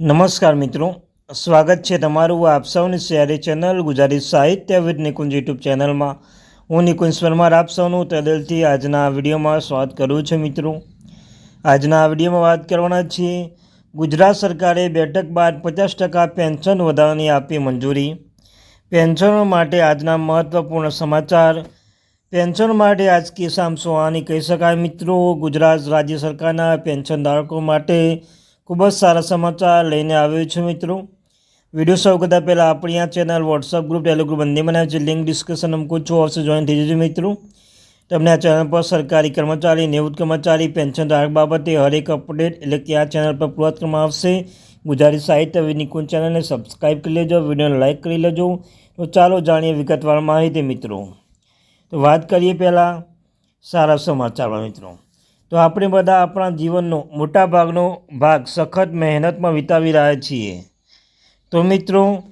નમસ્કાર મિત્રો. સ્વાગત છે તમારું આપ સૌની શહેરી ચેનલ ગુજરાતી સાહિત્ય વિદ નિકુંજ યુટ્યુબ ચેનલમાં. હું નિકુંજ પરમાર, આપ સૌનું તદલથી આજના વિડીયોમાં સ્વાગત કરું છું મિત્રો. આજના વિડીયોમાં વાત કરવાના છીએ. ગુજરાત સરકારે બેઠક બાદ પચાસ ટકા પેન્શન વધારવાની આપી મંજૂરી. પેન્શનો માટે આજના મહત્ત્વપૂર્ણ સમાચાર. પેન્શન માટે આજકી સામ સોહાની કહી શકાય મિત્રો. ગુજરાત રાજ્ય સરકારના પેન્શન ધારકો માટે ખૂબ જ સારા સમાચાર લઈને આવ્યો છું મિત્રો. વીડિયો શરૂ કરતાં પહેલાં આપણી આ ચેનલ વોટ્સઅપ ગ્રુપ ટેલિગ્રુપ બંને બનાવે છે. લિંક ડિસ્કશન અમુક છો. આવશે જોઈન થઈ જજો મિત્રો. તમને આ ચેનલ પર સરકારી કર્મચારી, નિવૃત્ત કર્મચારી પેન્શન ધારક બાબતે હરેક અપડેટ એટલે કે આ ચેનલ પર પૂરા કરવામાં આવશે. ગુજરાતી સાહિત્ય વિનિકુંજ ચેનલને સબસ્ક્રાઈબ કરી લેજો. વિડીયોને લાઇક કરી લેજો. તો ચાલો જાણીએ વિગતવાર માહિતી મિત્રો. તો વાત કરીએ પહેલાં સારા સમાચારમાં મિત્રો. તો આપણે બધા આપણા જીવનનો મોટા ભાગનો ભાગ સખત મહેનતમાં વિતાવી રહ્યા છીએ. તો મિત્રો,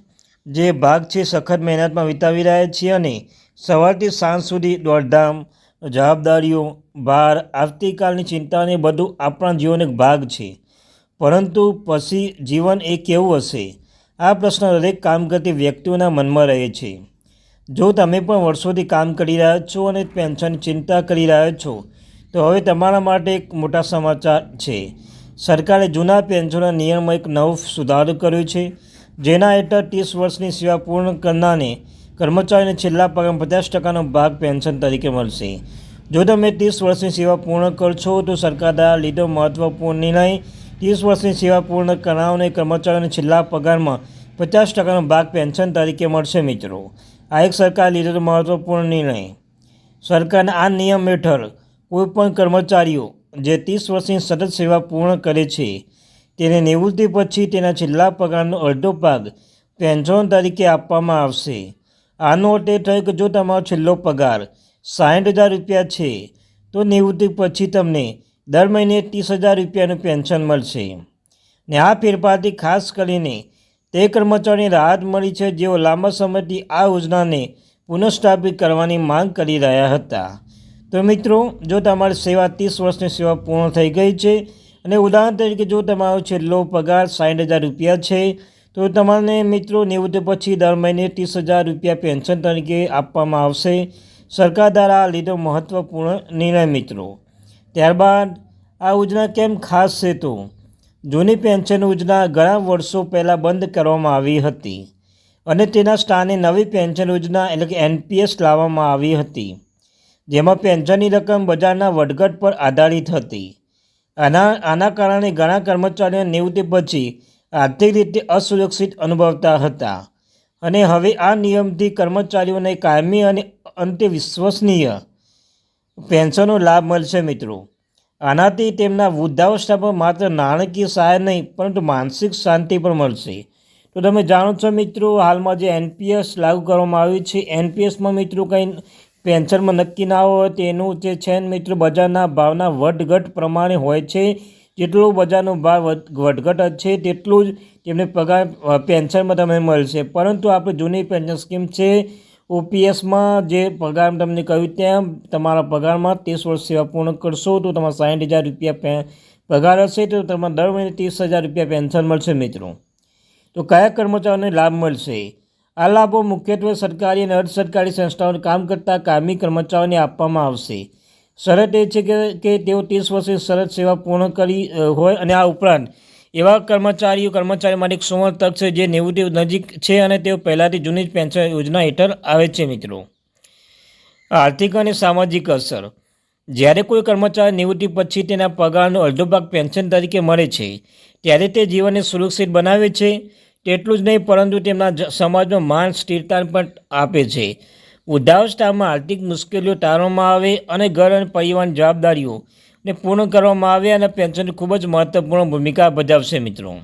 જે ભાગ છે સખત મહેનતમાં વિતાવી રહ્યા છીએ અને સવારથી સાંજ સુધી દોડધામ, જવાબદારીઓ, ભાર, આવતીકાલની ચિંતાને બધું આપણા જીવન એક ભાગ છે. પરંતુ પછી જીવન એ કેવું હશે? આ પ્રશ્ન દરેક કામ કરતી વ્યક્તિઓના મનમાં રહે છે. જો તમે પણ વર્ષોથી કામ કરી રહ્યા છો અને પેન્શનની ચિંતા કરી રહ્યા છો તો હવે તમારા માટે એક મોટા સમાચાર છે. સરકારે જૂના પેન્શનના નિયમમાં એક નવો સુધારો કર્યો છે. જેના હેઠળ ત્રીસ વર્ષની સેવા પૂર્ણ કરનારને કર્મચારીને છેલ્લા પગાર પચાસ ટકાનો ભાગ પેન્શન તરીકે મળશે. જો તમે ત્રીસ વર્ષની સેવા પૂર્ણ કરશો તો સરકાર દ્વારા લીધો મહત્વપૂર્ણ નિર્ણય ત્રીસ વર્ષની સેવા પૂર્ણ કરાવને કર્મચારીઓને છેલ્લા પગારમાં પચાસ ટકાનો ભાગ પેન્શન તરીકે મળશે મિત્રો. આ એક સરકાર લીધેલો મહત્વપૂર્ણ નિર્ણય. સરકારના આ નિયમ હેઠળ કોઈપણ કર્મચારીઓ જે ત્રીસ વર્ષની સતત સેવા પૂર્ણ કરે છે, તેને નિવૃત્તિ પછી તેના છેલ્લા પગારનો અડધો ભાગ પેન્શન તરીકે આપવામાં આવશે. આનો અર્થ એ થયો કે જો તમારો છેલ્લો પગાર સાઠ હજાર રૂપિયા છે, તો નિવૃત્તિ પછી તમને દર મહિને ત્રીસ હજાર રૂપિયાનું પેન્શન મળશે. ને આ ફેરફારથી ખાસ કરીને તે કર્મચારીને રાહત મળી છે જેઓ લાંબા સમયથી આ યોજનાને પુનઃસ્થાપિત કરવાની માંગ કરી રહ્યા હતા. તો મિત્રો, જો તમારી સેવા ત્રીસ વર્ષની સેવા પૂર્ણ થઈ ગઈ છે અને ઉદાહરણ તરીકે જો તમારો છેલ્લો પગાર સાઠ હજાર રૂપિયા છે, તો તમને મિત્રો નિવૃત્તિ પછી દર મહિને ત્રીસ હજાર રૂપિયા પેન્શન તરીકે આપવામાં આવશે. સરકાર દ્વારા લીધો મહત્ત્વપૂર્ણ નિર્ણય મિત્રો. ત્યારબાદ, આ યોજના કેમ ખાસ છે તો? જૂની પેન્શન યોજના ઘણા વર્ષો પહેલાં બંધ કરવામાં આવી હતી અને તેના સ્થાને નવી પેન્શન યોજના એટલે કે એનપીએસ લાવવામાં આવી હતી. જેમાં પેન્શનની રકમ બજારના વધઘટ પર આધારિત હતી. આના આના કારણે ઘણા કર્મચારીઓ નિવૃત્તિ પછી આર્થિક રીતે અસુરક્ષિત અનુભવતા હતા. અને હવે આ નિયમથી કર્મચારીઓને કાયમી અને અંતે વિશ્વસનીય પેન્શનનો લાભ મળશે મિત્રો. આનાથી તેમના વૃદ્ધાવસ્થા પર માત્ર નાણાકીય સહાય નહીં, પરંતુ માનસિક શાંતિ પણ મળશે. તો તમે જાણો છો મિત્રો, હાલમાં જે એનપીએસ લાગુ કરવામાં આવ્યું છે, એનપીએસમાં મિત્રો કંઈ પેન્શનમાં નક્કી ના હોય તેનું જે છે મિત્રો બજારના ભાવના વધઘટ પ્રમાણે હોય છે. જેટલો બજારનો ભાવ વધઘટ છે તેટલું જ તેમને પગાર પેન્શનમાં તમને મળશે. પરંતુ આપણે જૂની પેન્શન સ્કીમ છે, ઓપીએસમાં જે પગાર તમને કહ્યું તેમ, તમારા પગારમાં ત્રીસ વર્ષ સેવા પૂર્ણ કરશો તો તમારા સાઠ હજાર રૂપિયા પગાર હશે તો તમારે દર મહિને ત્રીસ હજાર રૂપિયા પેન્શન મળશે મિત્રો. તો કયા કર્મચારીઓને લાભ મળશે? આ લાભો મુખ્યત્વે સરકારી અને અર્ધ સરકારી સંસ્થાઓને કામ કરતા કામી કર્મચારીઓને આપવામાં આવશે. શરત એ છે કે કે તેઓ ત્રીસ વર્ષની શરત સેવા પૂર્ણ કરી હોય અને આ ઉપરાંત એવા કર્મચારીઓ, કર્મચારી માટે એક સુવર્ણ તક છે જે નિવૃત્તિ નજીક છે અને તેઓ પહેલાંથી જૂની જ પેન્શન યોજના હેઠળ આવે છે મિત્રો. આર્થિક અને સામાજિક અસર. જ્યારે કોઈ કર્મચારી નિવૃત્તિ પછી તેના પગારનો અડધો ભાગ પેન્શન તરીકે મળે છે, ત્યારે તે જીવનને સુરક્ષિત બનાવે છે તેટલું જ નહીં, પરંતુ તેમના સમાજમાં માન સ્થિરતા પણ આપે છે. વૃદ્ધાવસ્થામાં આર્થિક મુશ્કેલીઓ ટાળવામાં આવે અને ઘર અને પરિવારની જવાબદારીઓ ને પૂર્ણ કરવામાં આવે અને પેન્શનની ખૂબ જ મહત્વપૂર્ણ ભૂમિકા ભજવશે મિત્રો.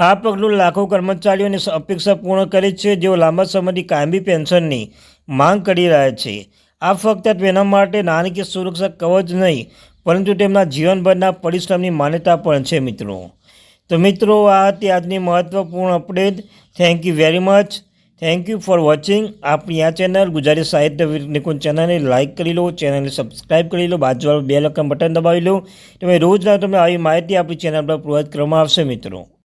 આ પગલું લાખો કર્મચારીઓને અપેક્ષા પૂર્ણ કરે છે. જેઓ લાંબા સમયથી કાયમી પેન્શનની માંગ કરી રહ્યા છે. આ ફક્ત તેના માટે નાણાકીય સુરક્ષા કવચ નહીં, પરંતુ તેમના જીવનભરના પરિશ્રમની માન્યતા પણ છે મિત્રો. તો મિત્રો, આ હતી આજની મહત્ત્વપૂર્ણ update thank you very much thank you for watching આપણી આ ચેનલ ગુજરાતી સાહિત્ય નિકુંજ ચેનલને લાઇક કરી લો ચેનલને સબસ્ક્રાઈબ કરી લો, બાજુવાળું બે લખન બટન દબાવી લો. તમે રોજના તમે આવી માહિતી આપણી ચેનલ પર પ્રોવાઈડ કરવામાં આવશે મિત્રો.